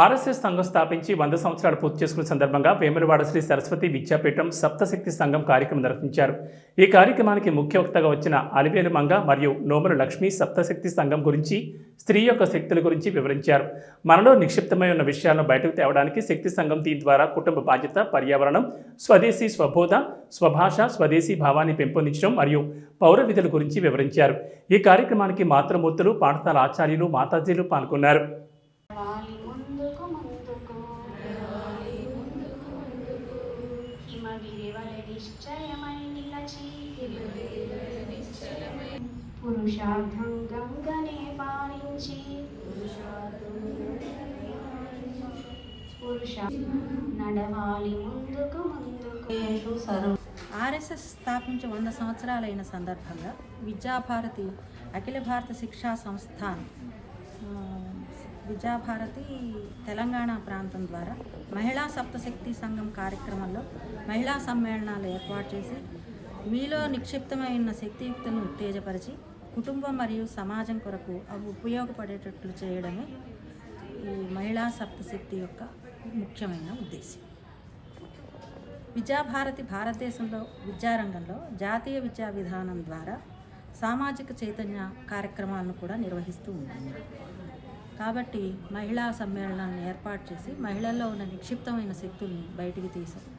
RSS సంఘం స్థాపించి వంద సంవత్సరాలు పూర్తి చేసుకున్న సందర్భంగా వేములవాడ శ్రీ సరస్వతి విద్యాపీఠం సప్తశక్తి సంఘం కార్యక్రమం నిర్వహించారు. ఈ కార్యక్రమానికి ముఖ్య వక్తగా వచ్చిన అలివేలు మంగ మరియు నోముల లక్ష్మి సప్తశక్తి సంఘం గురించి స్త్రీ యొక్క శక్తుల గురించి వివరించారు. మనలో నిక్షిప్తమై ఉన్న విషయాలను బయటకు తేవడానికి శక్తి సంఘం దీని ద్వారా కుటుంబ బాధ్యత పర్యావరణం స్వదేశీ స్వబోధ స్వభాష స్వదేశీ భావాన్ని పెంపొందించడం మరియు పౌర విధుల గురించి వివరించారు. ఈ కార్యక్రమానికి మాతృమూర్తులు పాఠశాల ఆచార్యులు మాతాజీలు పాల్గొన్నారు. హిమ నిశ్చయమై నిలచి పురుషార్థం గంగనే పారించి పురుష నడవాలి ముందుకు ముందుకు. ఆర్ఎస్ఎస్ స్థాపించి వంద సంవత్సరాలైన సందర్భంగా విద్యాభారతి అఖిల భారత శిక్షా సంస్థాన్ ఆ, విద్యాభారతి తెలంగాణ ప్రాంతం ద్వారా మహిళా సప్తశక్తి సంఘం కార్యక్రమంలో మహిళా సమ్మేళనాలు ఏర్పాటు చేసి మీలో నిక్షిప్తమైన శక్తియుక్తను ఉత్తేజపరిచి కుటుంబం మరియు సమాజం కొరకు అవి ఉపయోగపడేటట్లు చేయడమే ఈ మహిళా సప్తశక్తి యొక్క ముఖ్యమైన ఉద్దేశం విద్యాభారతి భారతదేశంలో విద్యారంగంలో జాతీయ విద్యా విధానం ద్వారా సామాజిక చైతన్య కార్యక్రమాలను కూడా నిర్వహిస్తూ ఉంటుంది కాబట్టి మహిళా సమ్మేళనాన్ని ఏర్పాటు చేసి మహిళల్లో ఉన్న నిక్షిప్తమైన శక్తుల్ని బయటికి తీశారు.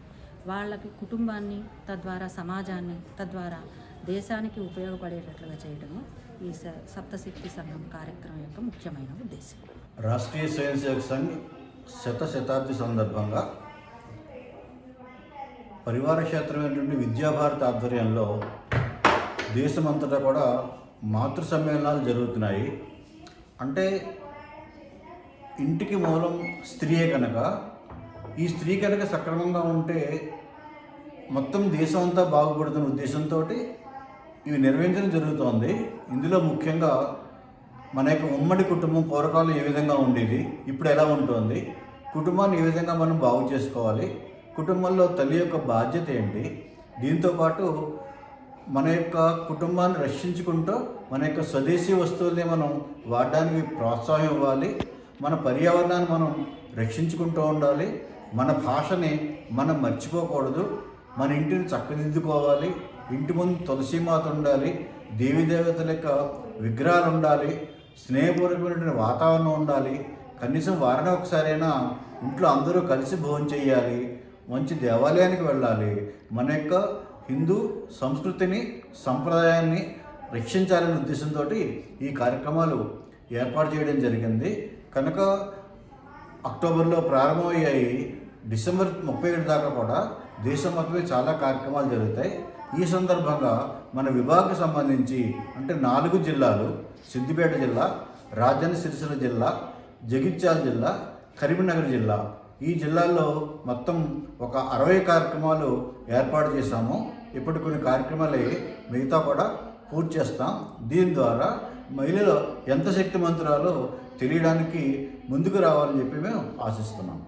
వాళ్ళకి కుటుంబాన్ని తద్వారా సమాజాన్ని తద్వారా దేశానికి ఉపయోగపడేటట్లుగా చేయడము ఈ స- సప్తశక్తి సంఘం కార్యక్రమం యొక్క ముఖ్యమైన ఉద్దేశం. రాష్ట్రీయ స్వయం సేవక్ సంఘ్ శత శతాబ్ది సందర్భంగా పరివార క్షేత్రమైనటువంటి విద్యాభారత ఆధ్వర్యంలో దేశమంతటా కూడా మాతృ సమ్మేళనాలు జరుగుతున్నాయి. అంటే ఇంటికి మూలం స్త్రీయే కనుక. ఈ స్త్రీ కనుక సక్రమంగా ఉంటే మొత్తం దేశం అంతా బాగుపడుతున్న ఉద్దేశంతో ఇవి నిర్వహించడం జరుగుతోంది. ఇందులో ముఖ్యంగా మన యొక్క ఉమ్మడి కుటుంబం పూర్వకాలం ఏ విధంగా ఉండేది ఇప్పుడు ఎలా ఉంటుంది కుటుంబాన్ని ఏ విధంగా మనం బాగు చేసుకోవాలి కుటుంబంలో తల్లి యొక్క బాధ్యత ఏంటి దీంతోపాటు మన యొక్క కుటుంబాన్ని రక్షించుకుంటూ మన యొక్క స్వదేశీ వస్తువుల్ని మనం వాడడానికి ప్రోత్సాహం ఇవ్వాలి మన పర్యావరణాన్ని మనం రక్షించుకుంటూ ఉండాలి. మన భాషని మనం మర్చిపోకూడదు. మన ఇంటిని చక్కదిద్దుకోవాలి. ఇంటి ముందు తులసి మాత ఉండాలి. దేవీదేవతల యొక్క విగ్రహాలు ఉండాలి. స్నేహపూర్వకమైనటువంటి వాతావరణం ఉండాలి. కనీసం వారానికి ఒకసారైనా ఇంట్లో అందరూ కలిసి భోజనం చేయాలి. మంచి దేవాలయానికి వెళ్ళాలి. మన యొక్క హిందూ సంస్కృతిని సంప్రదాయాన్ని రక్షించాలనే ఉద్దేశంతో ఈ కార్యక్రమాలు ఏర్పాటు చేయడం జరిగింది. కనుక అక్టోబర్లో ప్రారంభమయ్యాయి డిసెంబర్ ముప్పై ఏడు దాకా కూడా దేశం మొత్తమే చాలా కార్యక్రమాలు జరుగుతాయి. ఈ సందర్భంగా మన విభాగకు సంబంధించి అంటే నాలుగు జిల్లాలు సిద్దిపేట జిల్లా రాజన్న సిరిసిల్ల జిల్లా జగిత్యాల జిల్లా కరీంనగర్ జిల్లా. ఈ జిల్లాల్లో మొత్తం ఒక అరవై కార్యక్రమాలు ఏర్పాటు చేశాము. ఇప్పుడు కొన్ని కార్యక్రమాలు మిగతా కూడా పూర్తి చేస్తాం. దీని ద్వారా మహిళలు ఎంత శక్తిమంతురాలో తెలియడానికి ముందుకు రావాలని చెప్పి మేము ఆశిస్తున్నాం.